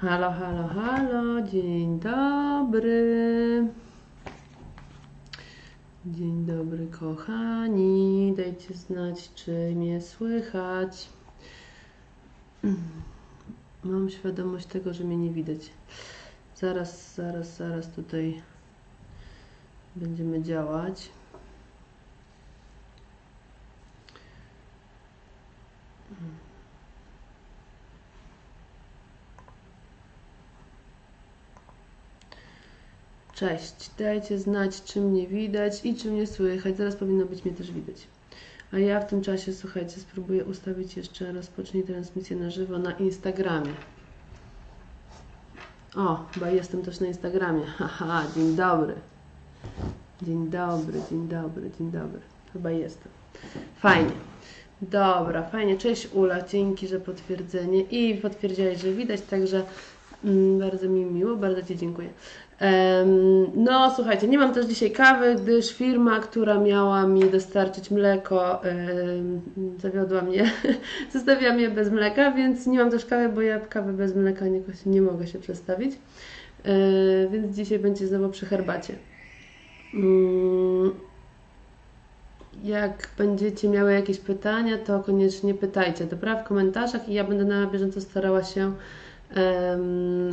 Halo, halo, halo, dzień dobry. Dzień dobry, kochani. Dajcie znać, czy mnie słychać. Mam świadomość tego, że mnie nie widać. Zaraz, zaraz, zaraz tutaj będziemy działać. Cześć, dajcie znać, czy mnie widać i czy mnie słychać. Zaraz powinno być mnie też widać. A ja w tym czasie, słuchajcie, spróbuję ustawić jeszcze rozpocznij transmisję na żywo na Instagramie. O, chyba jestem też na Instagramie. Haha, dzień dobry. Dzień dobry, dzień dobry, dzień dobry. Chyba jestem. Fajnie. Dobra, fajnie. Cześć Ula, dzięki za potwierdzenie i potwierdziłeś, że widać, także mm, bardzo mi miło, bardzo Ci dziękuję. No, słuchajcie, nie mam też dzisiaj kawy, gdyż firma, która miała mi dostarczyć mleko, zawiodła mnie, zostawiła mnie bez mleka, więc nie mam też kawy, bo ja kawy bez mleka nie, nie mogę się przestawić. Więc dzisiaj będzie znowu przy herbacie. Mm, jak będziecie miały jakieś pytania, to koniecznie pytajcie, dobra? W komentarzach i ja będę na bieżąco starała się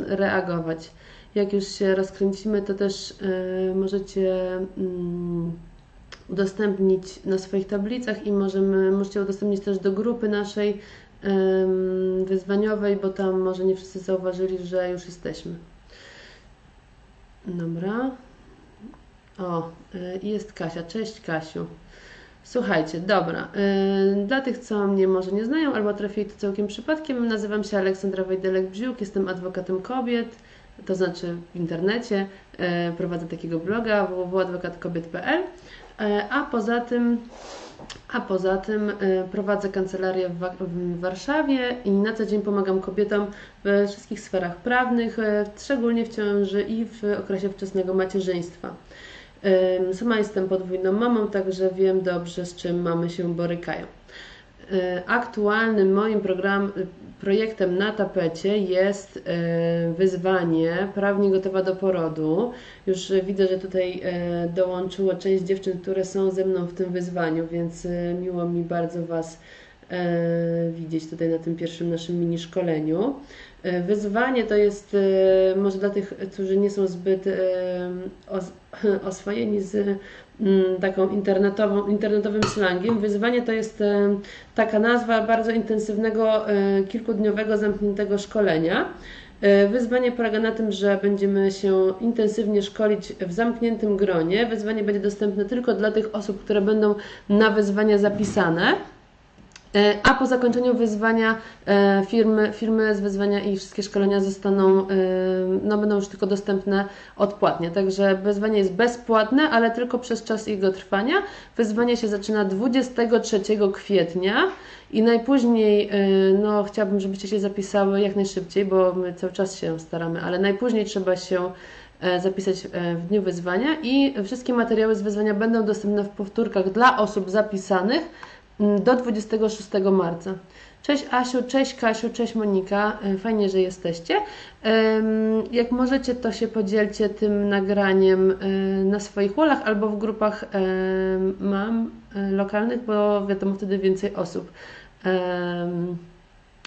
reagować. Jak już się rozkręcimy, to też e, możecie mm, udostępnić na swoich tablicach i możemy, możecie udostępnić też do grupy naszej em, wyzwaniowej, bo tam może nie wszyscy zauważyli, że już jesteśmy. Dobra. O, y, jest Kasia. Cześć Kasiu. Słuchajcie, dobra. y, Dla tych, co mnie może nie znają albo trafili tu całkiem przypadkiem, nazywam się Aleksandra Wejdelek-Bziuk, jestem adwokatem kobiet, to znaczy w internecie. y, Prowadzę takiego bloga www.adwokatkobiet.pl, y, a poza tym a poza tym y, prowadzę kancelarię w, Wa- w Warszawie i na co dzień pomagam kobietom we wszystkich sferach prawnych, szczególnie w ciąży i w okresie wczesnego macierzyństwa. Sama jestem podwójną mamą, także wiem dobrze, z czym mamy się borykają. Y, Aktualnym moim program, y, projektem na tapecie jest y, wyzwanie Prawnie gotowa do porodu. Już widzę, że tutaj dołączyło część dziewczyn, które są ze mną w tym wyzwaniu, więc miło mi bardzo Was widzieć tutaj na tym pierwszym naszym mini szkoleniu. Wyzwanie to jest może dla tych, którzy nie są zbyt os- oswojeni z taką internetową, internetowym slangiem. Wyzwanie to jest e, taka nazwa bardzo intensywnego, e, kilkudniowego zamkniętego szkolenia. E, Wyzwanie polega na tym, że będziemy się intensywnie szkolić w zamkniętym gronie. Wyzwanie będzie dostępne tylko dla tych osób, które będą na wyzwania zapisane. E, A po zakończeniu wyzwania e, firmy, firmy z wyzwania i wszystkie szkolenia zostaną, e, no będą już tylko dostępne odpłatnie. Także wyzwanie jest bezpłatne, ale tylko przez czas jego trwania. Wyzwanie się zaczyna 23 kwietnia i najpóźniej, no chciałabym, żebyście się zapisały jak najszybciej, bo my cały czas się staramy, ale najpóźniej trzeba się zapisać w dniu wyzwania i wszystkie materiały z wyzwania będą dostępne w powtórkach dla osób zapisanych do 26 marca. Cześć Asiu, cześć Kasiu, cześć Monika, E, fajnie, że jesteście. Jak możecie, to się podzielcie tym nagraniem e, na swoich wallach albo w grupach em, mam e, lokalnych, bo wiadomo, wtedy więcej osób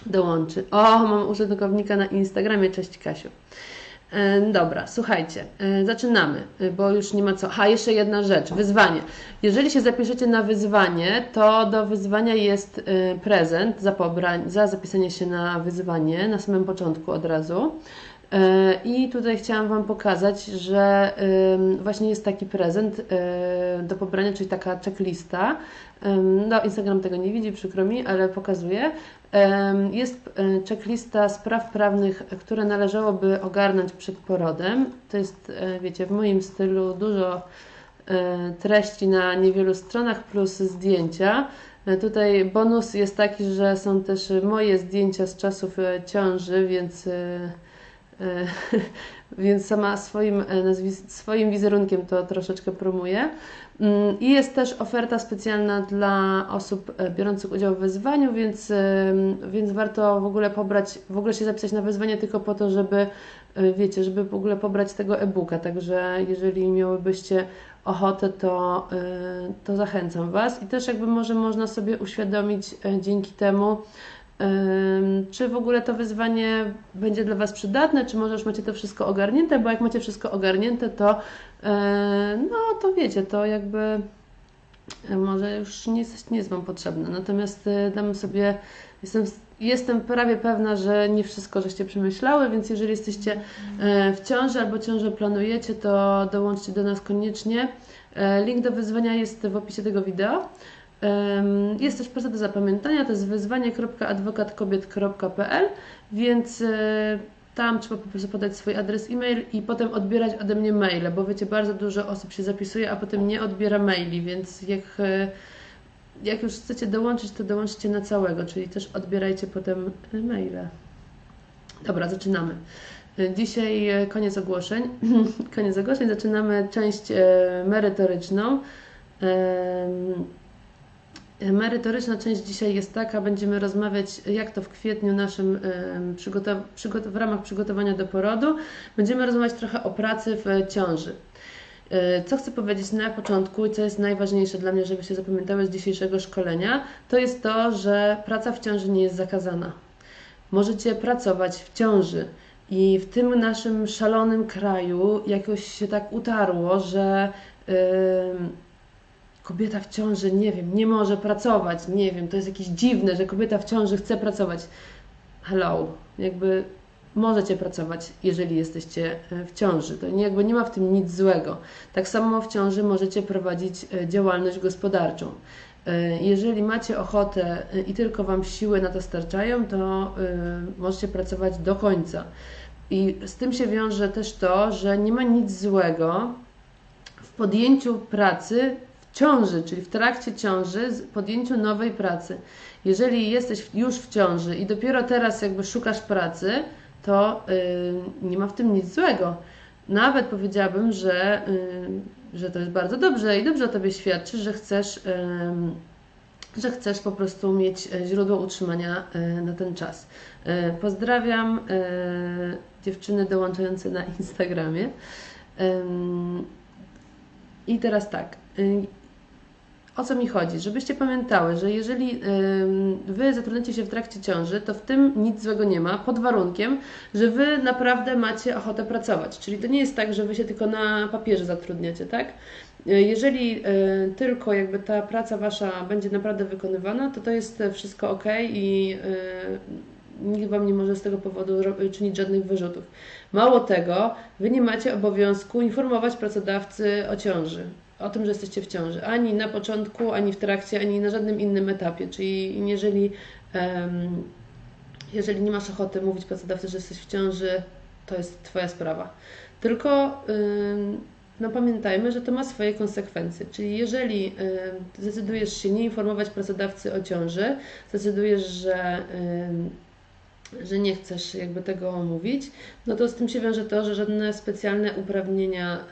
dołączy. O, mam użytkownika na Instagramie, cześć Kasiu. Dobra, słuchajcie, zaczynamy, e, bo już nie ma co. A jeszcze jedna rzecz, wyzwanie. Jeżeli się zapiszecie na wyzwanie, to do wyzwania jest e, prezent za, pobrań, za zapisanie się na wyzwanie na samym początku od razu. E, I tutaj chciałam Wam pokazać, że właśnie jest taki prezent e, do pobrania, czyli taka checklista. No, Instagram tego nie widzi, przykro mi, ale pokazuję. Jest e, checklista spraw prawnych, które należałoby ogarnąć przed porodem. To jest, e, wiecie, w moim stylu dużo e, treści na niewielu stronach plus zdjęcia. Tutaj bonus jest taki, że są też moje zdjęcia z czasów ciąży, więc więc sama swoim, e, swoim wizerunkiem to troszeczkę promuję. Mm, I jest też oferta specjalna dla osób e, biorących udział w wyzwaniu, więc, więc warto w ogóle pobrać, w ogóle się zapisać na wyzwanie tylko po to, żeby, e, wiecie, żeby w ogóle pobrać tego e-booka. Także jeżeli miałybyście ochotę, to, e, to zachęcam Was. I też jakby może można sobie uświadomić e, dzięki temu, Czy w ogóle to wyzwanie będzie dla Was przydatne, czy może już macie to wszystko ogarnięte? Bo jak macie wszystko ogarnięte, to yy, no to wiecie, to jakby yy, może już nie jest, nie jest Wam potrzebne. Natomiast yy, dam sobie, jestem, jestem prawie pewna, że nie wszystko żeście przemyślały, więc jeżeli jesteście w ciąży albo ciążę planujecie, to dołączcie do nas koniecznie. Link do wyzwania jest w opisie tego wideo. Jest też proste do zapamiętania, to jest wyzwanie.adwokatkobiet.pl, więc y, tam trzeba po prostu podać swój adres e-mail i potem odbierać ode mnie maile, bo wiecie, bardzo dużo osób się zapisuje, a potem nie odbiera maili, więc jak, y, jak już chcecie dołączyć, to dołączcie na całego, czyli też odbierajcie potem y, maile. Dobra, zaczynamy. Dzisiaj koniec ogłoszeń. koniec ogłoszeń, zaczynamy część merytoryczną. Merytoryczna część dzisiaj jest taka, będziemy rozmawiać jak to w kwietniu naszym w ramach przygotowania do porodu. Będziemy rozmawiać trochę o pracy w ciąży. E, Co chcę powiedzieć na początku i co jest najważniejsze dla mnie, żebyście zapamiętały z dzisiejszego szkolenia, to jest to, że praca w ciąży nie jest zakazana. Możecie pracować w ciąży i w tym naszym szalonym kraju jakoś się tak utarło, że em, kobieta w ciąży, nie wiem, nie może pracować, nie wiem, to jest jakieś dziwne, że kobieta w ciąży chce pracować. Hello, jakby możecie pracować, jeżeli jesteście e, w ciąży. To jakby nie ma w tym nic złego. Tak samo w ciąży możecie prowadzić e, działalność gospodarczą. E, Jeżeli macie ochotę i tylko Wam siły na to starczają, to możecie pracować do końca. I z tym się wiąże też to, że nie ma nic złego w podjęciu pracy ciąży, czyli w trakcie ciąży, podjęciu nowej pracy. Jeżeli jesteś już w ciąży i dopiero teraz jakby szukasz pracy, to yy, nie ma w tym nic złego. Nawet powiedziałabym, że, yy, że to jest bardzo dobrze i dobrze o Tobie świadczy, że chcesz, yy, że chcesz po prostu mieć e, źródło utrzymania yy, na ten czas. Yy, pozdrawiam dziewczyny dołączające na Instagramie. I teraz tak. O co mi chodzi? Żebyście pamiętały, że jeżeli Wy zatrudniacie się w trakcie ciąży, to w tym nic złego nie ma, pod warunkiem, że Wy naprawdę macie ochotę pracować. Czyli to nie jest tak, że Wy się tylko na papierze zatrudniacie, tak? Y, Jeżeli y, tylko jakby ta praca Wasza będzie naprawdę wykonywana, to to jest wszystko ok i y, nikt Wam nie może z tego powodu czynić żadnych wyrzutów. Mało tego, Wy nie macie obowiązku informować pracodawcy o ciąży, o tym, że jesteście w ciąży, ani na początku, ani w trakcie, ani na żadnym innym etapie. Czyli jeżeli, em, jeżeli nie masz ochoty mówić pracodawcy, że jesteś w ciąży, to jest Twoja sprawa. Tylko ym, no pamiętajmy, że to ma swoje konsekwencje. Czyli jeżeli zdecydujesz się nie informować pracodawcy o ciąży, zdecydujesz, że że nie chcesz jakby tego omówić, no to z tym się wiąże to, że żadne specjalne uprawnienia,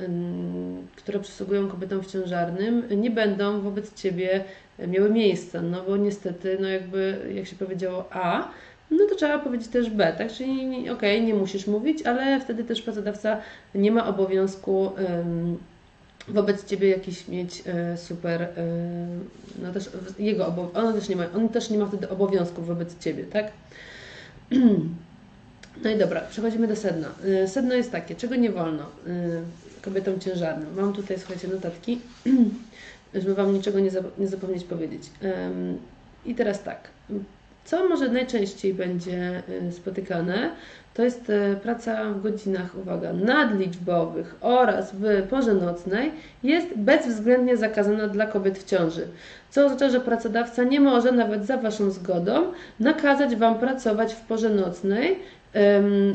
które przysługują kobietom w ciężarnym, nie będą wobec Ciebie miały miejsca, no bo niestety, no jakby, jak się powiedziało A, no to trzeba powiedzieć też B, tak? Czyli okej, nie musisz mówić, ale wtedy też pracodawca nie ma obowiązku wobec Ciebie jakiś mieć e, super, e, no też jego on też nie ma, on też nie ma wtedy obowiązków wobec Ciebie, tak? No i dobra, przechodzimy do sedna. Y, Sedno jest takie, czego nie wolno y, kobietom ciężarnym. Mam tutaj, słuchajcie, notatki, żeby Wam niczego nie, zap- nie zapomnieć powiedzieć. I teraz tak, co może najczęściej będzie y, spotykane, to jest y, praca w godzinach, uwaga, nadliczbowych oraz w porze nocnej jest bezwzględnie zakazana dla kobiet w ciąży. Co oznacza, że pracodawca nie może nawet za Waszą zgodą nakazać Wam pracować w porze nocnej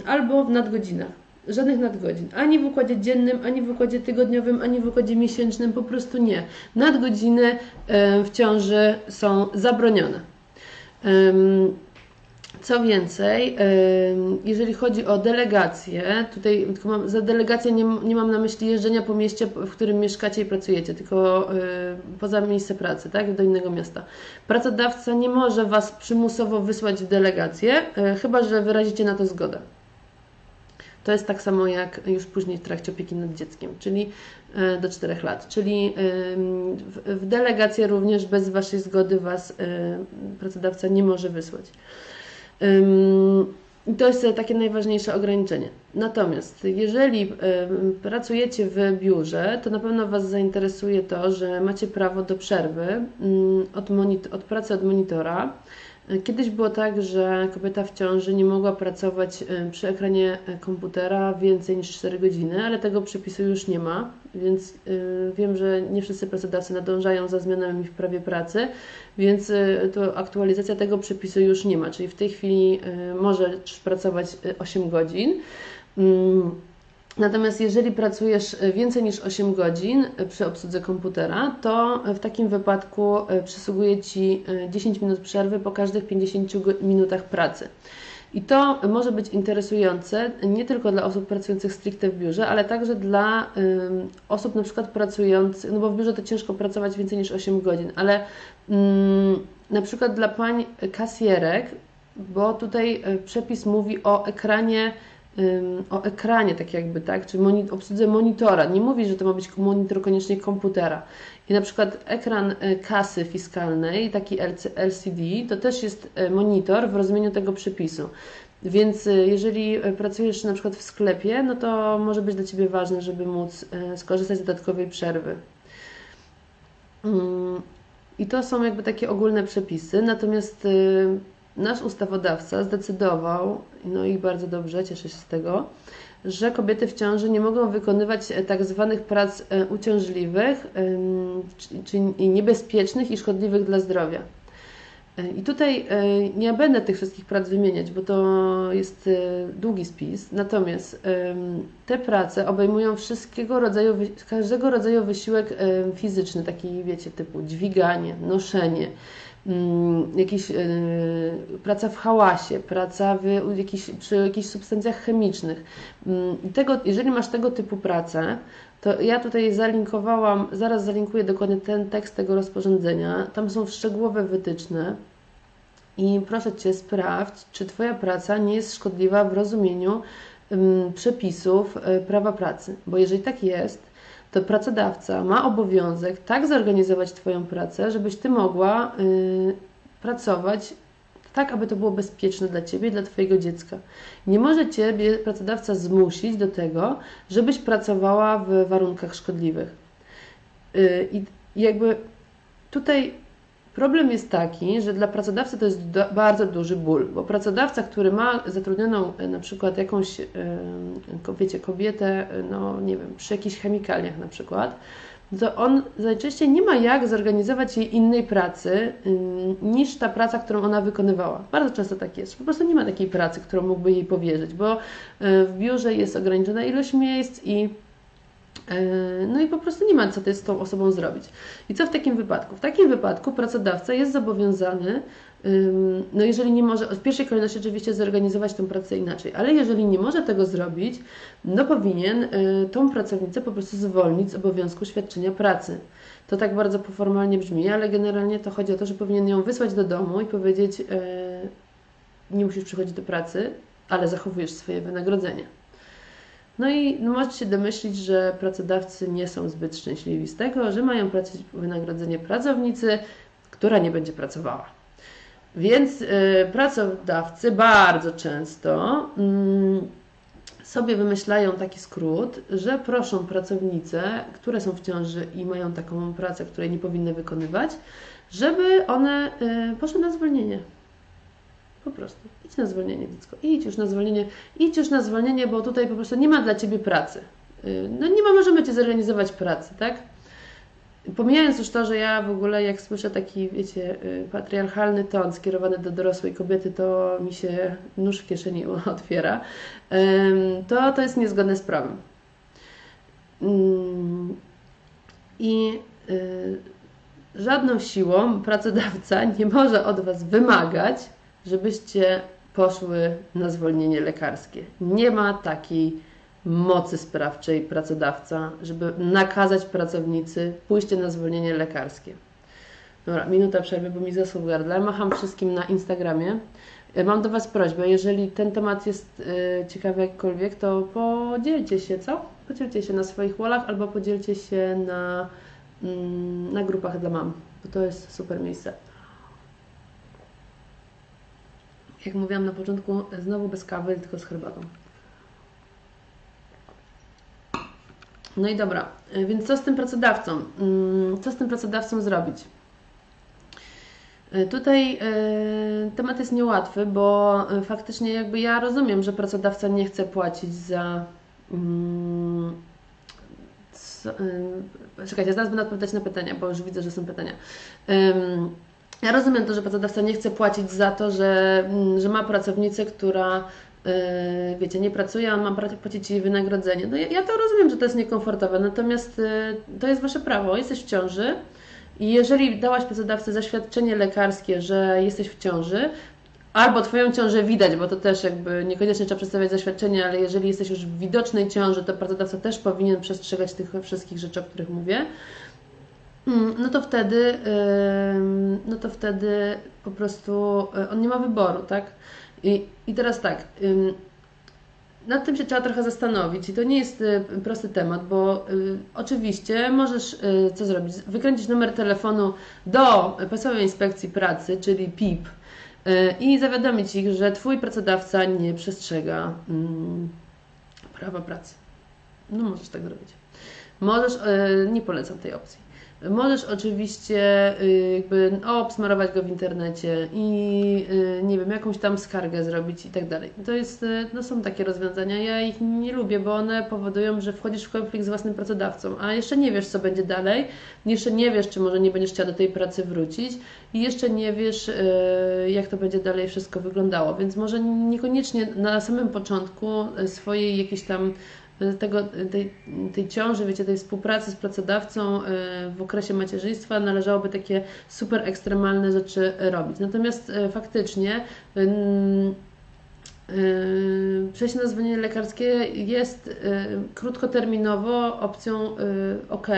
albo w nadgodzinach. Żadnych nadgodzin. Ani w układzie dziennym, ani w układzie tygodniowym, ani w układzie miesięcznym. Po prostu nie. Nadgodziny em, w ciąży są zabronione. Co więcej, jeżeli chodzi o delegację, tutaj tylko mam, za delegację nie, nie mam na myśli jeżdżenia po mieście, w którym mieszkacie i pracujecie, tylko poza miejsce pracy, tak, do innego miasta. Pracodawca nie może Was przymusowo wysłać w delegację, chyba że wyrazicie na to zgodę. To jest tak samo jak już później w trakcie opieki nad dzieckiem, czyli e, do 4 lat. Czyli w delegację również bez Waszej zgody Was e, pracodawca nie może wysłać. To jest takie najważniejsze ograniczenie. Natomiast jeżeli pracujecie w biurze, to na pewno Was zainteresuje to, że macie prawo do przerwy od, od pracy od monitora Kiedyś było tak, że kobieta w ciąży nie mogła pracować e, przy ekranie e, komputera więcej niż 4 godziny, ale tego przepisu już nie ma, więc e, wiem, że nie wszyscy pracodawcy nadążają za zmianami w prawie pracy, więc to aktualizacja tego przepisu już nie ma, czyli w tej chwili możesz pracować 8 godzin. Mm, Natomiast jeżeli pracujesz e, więcej niż 8 godzin e, przy obsłudze komputera, to w takim wypadku e, przysługuje Ci 10 minut przerwy po każdych 50 minutach pracy. I to może być interesujące nie tylko dla osób pracujących stricte w biurze, ale także dla osób na przykład pracujących, no bo w biurze to ciężko pracować więcej niż 8 godzin, ale y, na przykład dla pań kasjerek, bo tutaj przepis mówi o ekranie o ekranie, tak jakby, tak, czy moni obsłudze monitora. Nie mówi, że to ma być monitor koniecznie komputera. I na przykład ekran e, kasy fiskalnej, taki LCD, to też jest e, monitor w rozumieniu tego przepisu. Więc e, jeżeli pracujesz na przykład w sklepie, no to może być dla Ciebie ważne, żeby móc skorzystać z dodatkowej przerwy. Mm, I to są jakby takie ogólne przepisy. Natomiast nasz ustawodawca zdecydował, no i bardzo dobrze, cieszę się z tego, że kobiety w ciąży nie mogą wykonywać e, tak zwanych prac e, uciążliwych, czyli niebezpiecznych i szkodliwych dla zdrowia. E, I tutaj nie będę tych wszystkich prac wymieniać, bo to jest długi spis. Natomiast te prace obejmują wszystkiego rodzaju, każdego rodzaju wysiłek fizyczny, taki wiecie, typu dźwiganie, noszenie, Mm, jakiś, yy, praca w hałasie, praca w, jakiś, przy jakichś substancjach chemicznych. Yy, tego, jeżeli masz tego typu pracę, to ja tutaj zalinkowałam, zaraz zalinkuję dokładnie ten tekst tego rozporządzenia. Tam są szczegółowe wytyczne. I proszę Cię, sprawdź, czy Twoja praca nie jest szkodliwa w rozumieniu yy, przepisów y, prawa pracy. Bo jeżeli tak jest, to pracodawca ma obowiązek tak zorganizować Twoją pracę, żebyś Ty mogła yy, pracować tak, aby to było bezpieczne dla Ciebie i dla Twojego dziecka. Nie może Ciebie pracodawca zmusić do tego, żebyś pracowała w warunkach szkodliwych. Yy, I jakby tutaj Problem jest taki, że dla pracodawcy to jest do, bardzo duży ból, bo pracodawca, który ma zatrudnioną e, na przykład jakąś, e, wiecie, kobietę, e, no nie wiem, przy jakichś chemikaliach na przykład, to on najczęściej nie ma jak zorganizować jej innej pracy niż ta praca, którą ona wykonywała. Bardzo często tak jest. Po prostu nie ma takiej pracy, którą mógłby jej powierzyć, bo w biurze jest ograniczona ilość miejsc i no i po prostu nie ma co z tą osobą zrobić. I co w takim wypadku? W takim wypadku pracodawca jest zobowiązany, no jeżeli nie może, w pierwszej kolejności oczywiście zorganizować tą pracę inaczej, ale jeżeli nie może tego zrobić, no powinien e, tą pracownicę po prostu zwolnić z obowiązku świadczenia pracy. To tak bardzo poformalnie brzmi, ale generalnie to chodzi o to, że powinien ją wysłać do domu i powiedzieć, nie musisz przychodzić do pracy, ale zachowujesz swoje wynagrodzenie. No i możecie się domyślić, że pracodawcy nie są zbyt szczęśliwi z tego, że mają płacić wynagrodzenie pracownicy, która nie będzie pracowała. Więc y, pracodawcy bardzo często y, sobie wymyślają taki skrót, że proszą pracownice, które są w ciąży i mają taką pracę, której nie powinny wykonywać, żeby one y, poszły na zwolnienie. Po prostu. Idź na zwolnienie, dziecko. Idź już na zwolnienie. Idź już na zwolnienie, bo tutaj po prostu nie ma dla Ciebie pracy. Y, no nie ma, możemy Ci zorganizować pracy, tak? Pomijając już to, że ja w ogóle jak słyszę taki, wiecie, y, patriarchalny ton skierowany do dorosłej kobiety, to mi się nóż w kieszeni otwiera, to to jest niezgodne z prawem. Mm, I y, żadną siłą pracodawca nie może od Was wymagać, żebyście poszły na zwolnienie lekarskie. Nie ma takiej mocy sprawczej pracodawca, żeby nakazać pracownicy pójście na zwolnienie lekarskie. Dobra, minuta przerwy, bo mi zasłów gardle. Macham wszystkim na Instagramie. E, Mam do Was prośbę, jeżeli ten temat jest y, ciekawy jakkolwiek, to podzielcie się, co? Podzielcie się na swoich wallach albo podzielcie się na, mm, na grupach dla mam, bo to jest super miejsce. Jak mówiłam na początku, znowu bez kawy, tylko z herbatą. No i dobra, y, więc co z tym pracodawcą? Mm, Co z tym pracodawcą zrobić? Y, Tutaj y, temat jest niełatwy, bo faktycznie jakby ja rozumiem, że pracodawca nie chce płacić za. Mm, czekajcie, zaraz będę odpowiadać na pytania, bo już widzę, że są pytania. Ja rozumiem to, że pracodawca nie chce płacić za to, że, mm, że ma pracownicę, która y, wiecie, nie pracuje, on ma płacić jej wynagrodzenie. No ja, ja to rozumiem, że to jest niekomfortowe, natomiast y, to jest Wasze prawo, jesteś w ciąży, i jeżeli dałaś pracodawcy zaświadczenie lekarskie, że jesteś w ciąży, albo Twoją ciążę widać, bo to też jakby niekoniecznie trzeba przedstawiać zaświadczenie, ale jeżeli jesteś już w widocznej ciąży, to pracodawca też powinien przestrzegać tych wszystkich rzeczy, o których mówię. Mm, No to wtedy, no to wtedy po prostu y, on nie ma wyboru, tak? I, i teraz tak, nad tym się trzeba trochę zastanowić i to nie jest y, prosty temat, bo y, oczywiście możesz co zrobić? Wykręcić numer telefonu do Państwowej Inspekcji Pracy, czyli PIP i zawiadomić ich, że Twój pracodawca nie przestrzega mm, prawa pracy. No możesz tak zrobić. Możesz, nie polecam tej opcji. Możesz oczywiście y, jakby obsmarować go w internecie i y, nie wiem, jakąś tam skargę zrobić i tak dalej. To jest, y, no są takie rozwiązania. Ja ich nie lubię, bo one powodują, że wchodzisz w konflikt z własnym pracodawcą, a jeszcze nie wiesz, co będzie dalej. Jeszcze nie wiesz, czy może nie będziesz chciała do tej pracy wrócić i jeszcze nie wiesz, jak to będzie dalej wszystko wyglądało. Więc może niekoniecznie na samym początku swojej jakiejś tam tego, tej, tej ciąży, wiecie, tej współpracy z pracodawcą y, w okresie macierzyństwa należałoby takie super ekstremalne rzeczy robić. Natomiast y, faktycznie y, przejście na zwolnienie lekarskie jest krótkoterminowo opcją ok,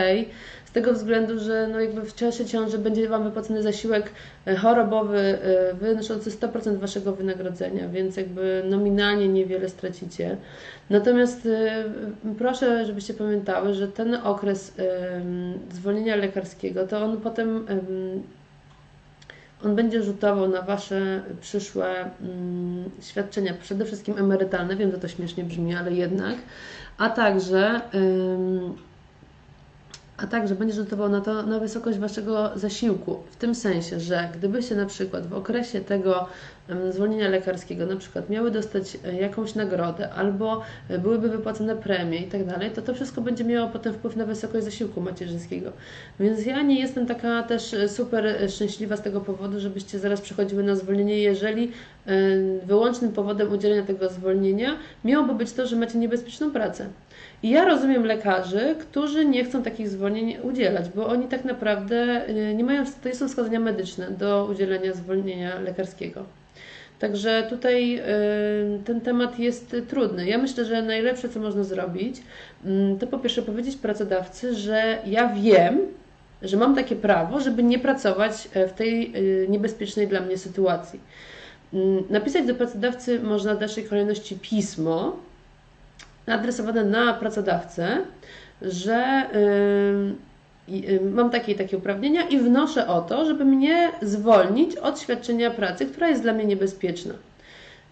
tego względu, że no jakby w czasie ciąży będzie Wam wypłacony zasiłek y, chorobowy y, wynoszący 100% Waszego wynagrodzenia, więc jakby nominalnie niewiele stracicie. Natomiast y, proszę, żebyście pamiętały, że ten okres zwolnienia lekarskiego, to on potem on będzie rzutował na Wasze przyszłe mm, świadczenia, przede wszystkim emerytalne, wiem, że to śmiesznie brzmi, ale jednak, a także a także będzie rzutował na to na wysokość Waszego zasiłku. W tym sensie, że gdybyście na przykład w okresie tego zwolnienia lekarskiego na przykład miały dostać e, jakąś nagrodę albo byłyby wypłacone premie i tak dalej, to to wszystko będzie miało potem wpływ na wysokość zasiłku macierzyńskiego. Więc ja nie jestem taka też e, super e, szczęśliwa z tego powodu, żebyście zaraz przechodziły na zwolnienie, jeżeli wyłącznym powodem udzielenia tego zwolnienia miałoby być to, że macie niebezpieczną pracę. I ja rozumiem lekarzy, którzy nie chcą takich zwolnień udzielać, bo oni tak naprawdę y, nie mają, to są wskazania medyczne do udzielenia zwolnienia lekarskiego. Także tutaj y, ten temat jest trudny. Ja myślę, że najlepsze, co można zrobić, mm, to po pierwsze powiedzieć pracodawcy, że ja wiem, że mam takie prawo, żeby nie pracować e, w tej y, niebezpiecznej dla mnie sytuacji. Mm, Napisać do pracodawcy można w dalszej kolejności pismo, adresowane na pracodawcę, że y, y, mam takie i takie uprawnienia i wnoszę o to, żeby mnie zwolnić od świadczenia pracy, która jest dla mnie niebezpieczna.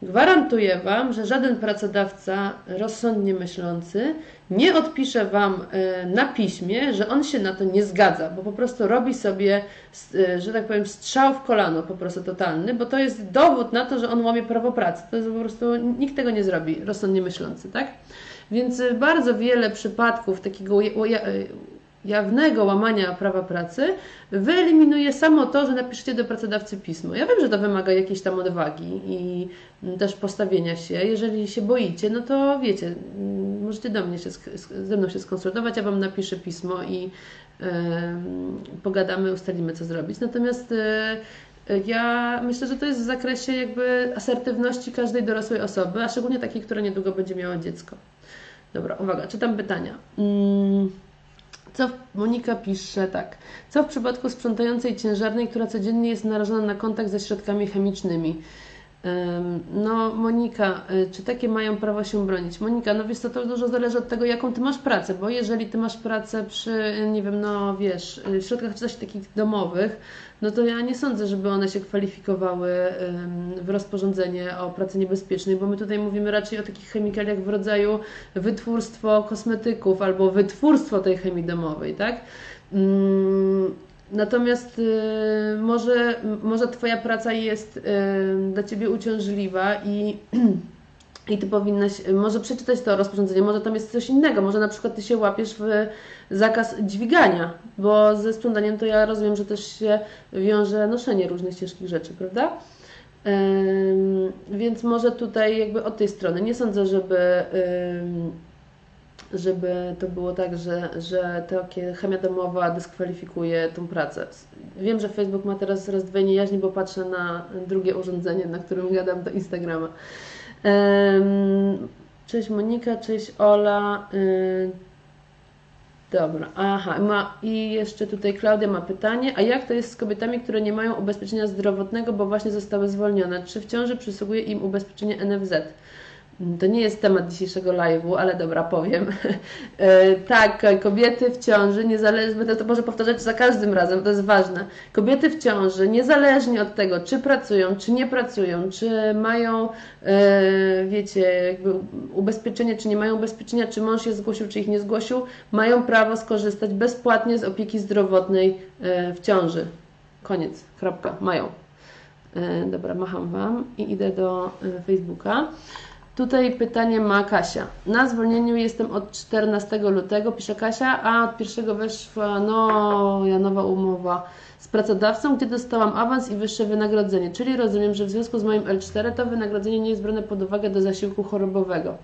Gwarantuję Wam, że żaden pracodawca rozsądnie myślący nie odpisze Wam y, na piśmie, że on się na to nie zgadza, bo po prostu robi sobie, y, że tak powiem, strzał w kolano po prostu totalny, bo to jest dowód na to, że on łamie prawo pracy. To jest po prostu, nikt tego nie zrobi, rozsądnie myślący, tak? Więc y, bardzo wiele przypadków takiego jawnego łamania prawa pracy wyeliminuje samo to, że napiszecie do pracodawcy pismo. Ja wiem, że to wymaga jakiejś tam odwagi i mm, też postawienia się. Jeżeli się boicie, no to wiecie, mm, możecie do mnie się, ze mną się skonsultować, ja Wam napiszę pismo i em, pogadamy, ustalimy co zrobić. Natomiast e, Ja myślę, że to jest w zakresie jakby asertywności każdej dorosłej osoby, a szczególnie takiej, która niedługo będzie miała dziecko. Dobra, uwaga, czytam pytania. Mm. Co Monika pisze tak. Co w przypadku sprzątającej ciężarnej, która codziennie jest narażona na kontakt ze środkami chemicznymi? No, Monika, y, czy takie mają prawo się bronić? Monika, no wiesz co, to dużo zależy od tego, jaką ty masz pracę, bo jeżeli ty masz pracę przy, nie wiem, no wiesz, y, w środkach coś takich domowych, no to ja nie sądzę, żeby one się kwalifikowały w rozporządzenie o pracy niebezpiecznej, bo my tutaj mówimy raczej o takich chemikaliach w rodzaju wytwórstwo kosmetyków albo wytwórstwo tej chemii domowej, tak? Natomiast y, może, może Twoja praca jest dla Ciebie uciążliwa i I ty powinnaś może przeczytać to rozporządzenie, może tam jest coś innego, może na przykład ty się łapiesz w zakaz dźwigania, bo ze sprzątaniem to ja rozumiem, że też się wiąże noszenie różnych ciężkich rzeczy, prawda? Więc może tutaj jakby od tej strony. Nie sądzę, żeby, żeby to było tak, że, że takie chemia domowa dyskwalifikuje tą pracę. Wiem, że Facebook ma teraz rozdwojenie jaźni, bo patrzę na drugie urządzenie, na którym gadam do Instagrama. Cześć Monika, cześć Ola. Y, dobra, aha, ma, i jeszcze tutaj Klaudia ma pytanie, a jak to jest z kobietami, które nie mają ubezpieczenia zdrowotnego, bo właśnie zostały zwolnione? Czy w ciąży przysługuje im ubezpieczenie NFZ? To nie jest temat dzisiejszego live'u, ale dobra, powiem. E, tak, kobiety w ciąży, niezależnie, to może powtarzać za każdym razem, to jest ważne. Kobiety w ciąży, niezależnie od tego, czy pracują, czy nie pracują, czy mają, e, wiecie, jakby ubezpieczenie, czy nie mają ubezpieczenia, czy mąż je zgłosił, czy ich nie zgłosił, mają prawo skorzystać bezpłatnie z opieki zdrowotnej e, w ciąży. Koniec, kropka, mają. Dobra, macham Wam i idę do Facebooka. Tutaj pytanie ma Kasia. Na zwolnieniu jestem od 14 lutego, pisze Kasia, a od 1 weszła no, ja nowa umowa z pracodawcą, gdzie dostałam awans i wyższe wynagrodzenie. Czyli rozumiem, że w związku z moim L4 to wynagrodzenie nie jest brane pod uwagę do zasiłku chorobowego.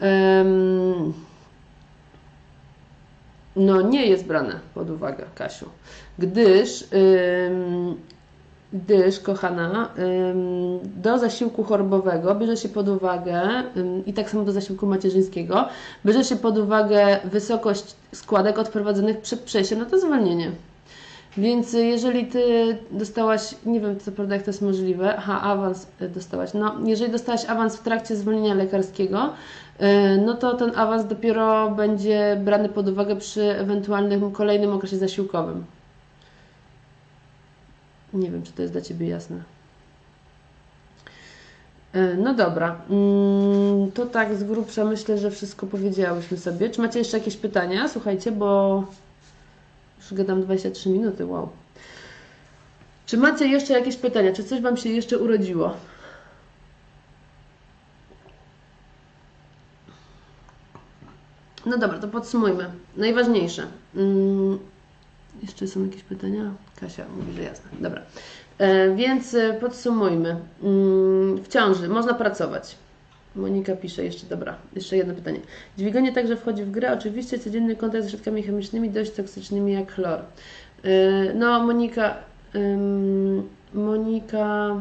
Um, no, nie jest brane pod uwagę, Kasiu, gdyż gdyż, kochana, do zasiłku chorobowego bierze się pod uwagę, i tak samo do zasiłku macierzyńskiego, bierze się pod uwagę wysokość składek odprowadzonych przed przejściem na to zwolnienie. Więc jeżeli Ty dostałaś, nie wiem co prawda jak to jest możliwe, aha, awans y, dostałaś, no jeżeli dostałaś awans w trakcie zwolnienia lekarskiego, y, no to ten awans dopiero będzie brany pod uwagę przy ewentualnym kolejnym okresie zasiłkowym. Nie wiem, czy to jest dla Ciebie jasne. E, no dobra, mm, to tak z grubsza myślę, że wszystko powiedziałyśmy sobie. Czy macie jeszcze jakieś pytania? Słuchajcie, bo już gadam 23 minuty, wow. Czy macie jeszcze jakieś pytania? Czy coś Wam się jeszcze urodziło? No dobra, to podsumujmy. Najważniejsze. Jeszcze są jakieś pytania? Kasia mówi, że jasne. Dobra. E, więc e, podsumujmy. Mm, w ciąży można pracować. Monika pisze jeszcze, dobra, jeszcze jedno pytanie. Dźwiganie także wchodzi w grę. Oczywiście codzienny kontakt z środkami chemicznymi dość toksycznymi jak chlor. E, no, Monika, Monika,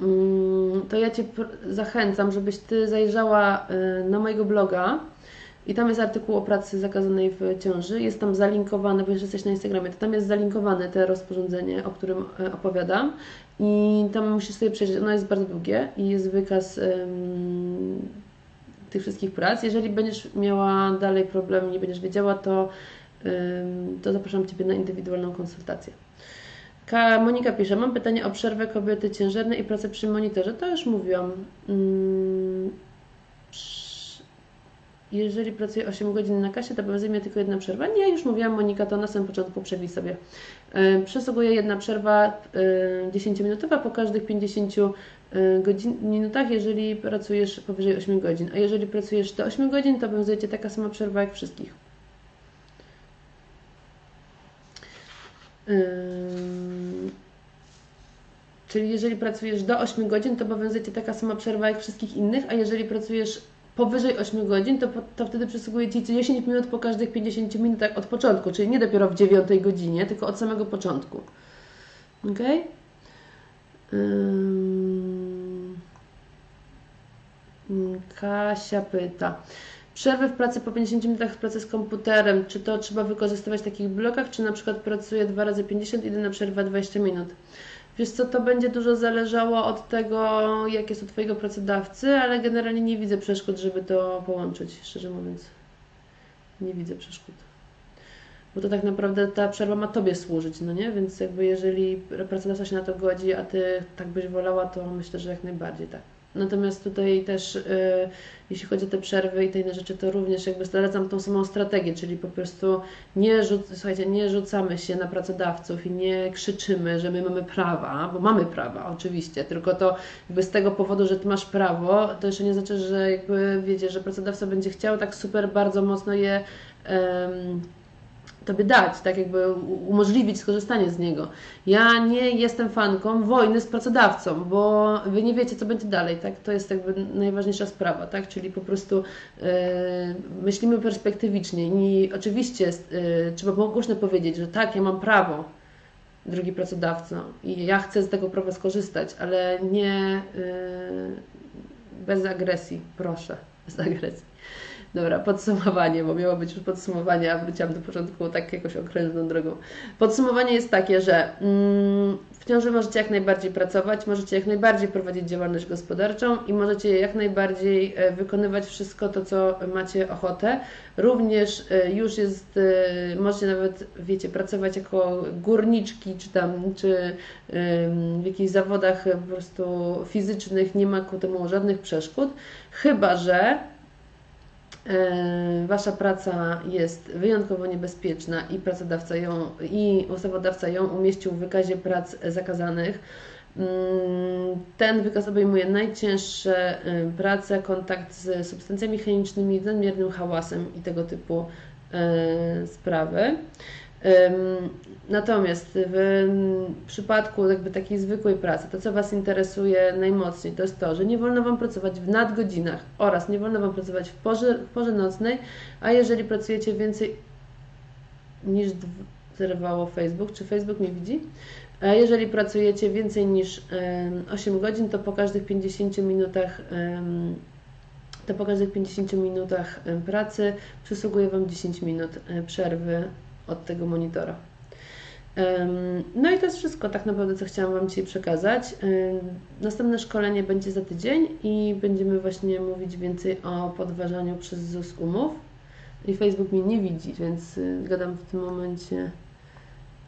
mm, to ja Cię zachęcam, żebyś Ty zajrzała na mojego bloga i tam jest artykuł o pracy zakazanej w ciąży. Jest tam zalinkowany, bo jeszcze jesteś na Instagramie, to tam jest zalinkowane te rozporządzenie, o którym e, opowiadam. I tam musisz sobie przejrzeć, ono jest bardzo długie i jest wykaz tych wszystkich prac. Jeżeli będziesz miała dalej problem, nie będziesz wiedziała, to, to zapraszam Ciebie na indywidualną konsultację. Monika pisze, mam pytanie o przerwę kobiety ciężarne i pracę przy monitorze. To już mówiłam. Um, jeżeli pracuję 8 godzin na kasie, to obowiązuje tylko jedna przerwa. Nie, już mówiłam Monika, to na samym początku przewij sobie. E, przysługuje jedna przerwa 10-minutowa e, po każdych 50 e, godzin, minutach, jeżeli pracujesz powyżej 8 godzin. A jeżeli pracujesz te 8 godzin, to obowiązuje taka sama przerwa jak wszystkich. Czyli jeżeli pracujesz do 8 godzin, to obowiązuje taka sama przerwa jak wszystkich innych, a jeżeli pracujesz powyżej 8 godzin, to, to wtedy przysługuje Ci 10 minut po każdych 50 minutach od początku, czyli nie dopiero w 9 godzinie, tylko od samego początku. Ok? Kasia pyta. Przerwy w pracy po 50 minutach w pracy z komputerem, czy to trzeba wykorzystywać w takich blokach, czy na przykład pracuję 2 razy 50 i na przerwa 20 minut? Wiesz co, to będzie dużo zależało od tego, jak jest u Twojego pracodawcy, ale generalnie nie widzę przeszkód, żeby to połączyć, szczerze mówiąc. Nie widzę przeszkód. Bo to tak naprawdę ta przerwa ma Tobie służyć, no nie? Więc jakby jeżeli pracodawca się na to godzi, a Ty tak byś wolała, to myślę, że jak najbardziej tak. Natomiast tutaj też, y, jeśli chodzi o te przerwy i te inne rzeczy, to również jakby zalecam tą samą strategię, czyli po prostu nie, rzuc słuchajcie, nie rzucamy się na pracodawców i nie krzyczymy, że my mamy prawa, bo mamy prawa oczywiście, tylko to jakby z tego powodu, że Ty masz prawo, to jeszcze nie znaczy, że jakby wiecie, że pracodawca będzie chciał tak super bardzo mocno je tobie dać, tak jakby umożliwić skorzystanie z niego. Ja nie jestem fanką wojny z pracodawcą, bo wy nie wiecie, co będzie dalej, tak? To jest jakby najważniejsza sprawa, tak? Czyli po prostu yy, myślimy perspektywicznie i oczywiście yy, trzeba było głośno powiedzieć, że tak, ja mam prawo, drugi pracodawco i ja chcę z tego prawa skorzystać, ale nie yy, bez agresji, proszę, bez agresji. Dobra, podsumowanie, bo miało być już podsumowanie, a wróciłam do początku tak jakoś okrężną drogą. Podsumowanie jest takie, że mm, w ciąży możecie jak najbardziej pracować, możecie jak najbardziej prowadzić działalność gospodarczą i możecie jak najbardziej e, wykonywać wszystko to, co macie ochotę. Również e, już jest, e, możecie nawet, wiecie, pracować jako górniczki, czy tam, czy w jakichś zawodach po prostu fizycznych, nie ma ku temu żadnych przeszkód, chyba że wasza praca jest wyjątkowo niebezpieczna i pracodawca ją, i ustawodawca ją umieścił w wykazie prac zakazanych. Mm, ten wykaz obejmuje najcięższe e, prace, kontakt z substancjami chemicznymi, nadmiernym hałasem i tego typu e, sprawy. Natomiast w przypadku jakby takiej zwykłej pracy, to co Was interesuje najmocniej, to jest to, że nie wolno Wam pracować w nadgodzinach oraz nie wolno Wam pracować w porze, w porze nocnej, a jeżeli pracujecie więcej niż zerwało Facebook, czy Facebook mnie widzi? Jeżeli pracujecie więcej niż 8 godzin, to po każdych 50 minutach to po każdych 50 minutach pracy przysługuje Wam 10 minut e, przerwy od tego monitora. No i to jest wszystko tak naprawdę, co chciałam Wam dzisiaj przekazać. Następne szkolenie będzie za tydzień i będziemy właśnie mówić więcej o podważaniu przez ZUS umów. I Facebook mnie nie widzi, więc y, gadam w tym momencie.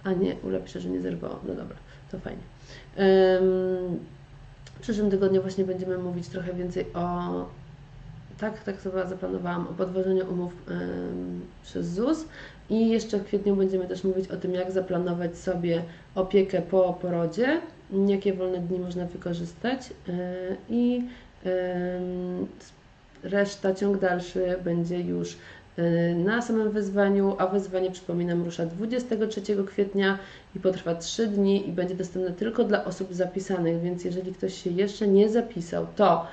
A nie, ulepszę, że nie zerwało. No dobra, to fajnie. W przyszłym tygodniu właśnie będziemy mówić trochę więcej o tak, tak sobie zaplanowałam o podważeniu umów przez ZUS i jeszcze w kwietniu będziemy też mówić o tym, jak zaplanować sobie opiekę po porodzie, jakie wolne dni można wykorzystać e, i reszta, ciąg dalszy będzie już e, na samym wyzwaniu, a wyzwanie, przypominam, rusza 23 kwietnia i potrwa 3 dni i będzie dostępne tylko dla osób zapisanych, więc jeżeli ktoś się jeszcze nie zapisał, to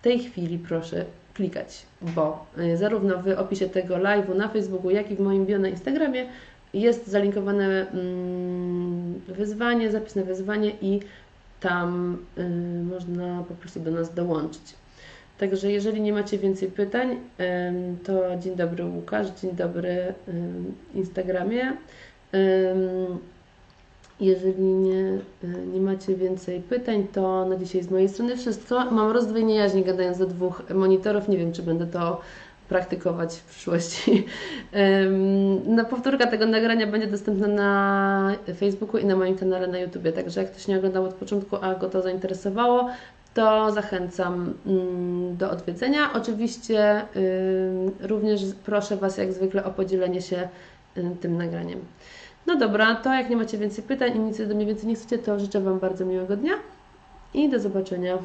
w tej chwili proszę klikać, bo y, zarówno w opisie tego live'u na Facebooku, jak i w moim bio na Instagramie jest zalinkowane mm, wyzwanie, zapis na wyzwanie i tam y, można po prostu do nas dołączyć. Także jeżeli nie macie więcej pytań, to dzień dobry Łukasz, dzień dobry Instagramie. Jeżeli nie, e, nie macie więcej pytań, to na dzisiaj z mojej strony wszystko. Mam rozdwojenie jaźni gadając do dwóch monitorów. Nie wiem, czy będę to praktykować w przyszłości. No, powtórka tego nagrania będzie dostępna na Facebooku i na moim kanale na YouTube. Także jak ktoś nie oglądał od początku, a go to zainteresowało, to zachęcam mm, do odwiedzenia. Oczywiście również proszę Was jak zwykle o podzielenie się tym nagraniem. No dobra, to jak nie macie więcej pytań i nic do mnie więcej nie chcecie, to życzę Wam bardzo miłego dnia i do zobaczenia.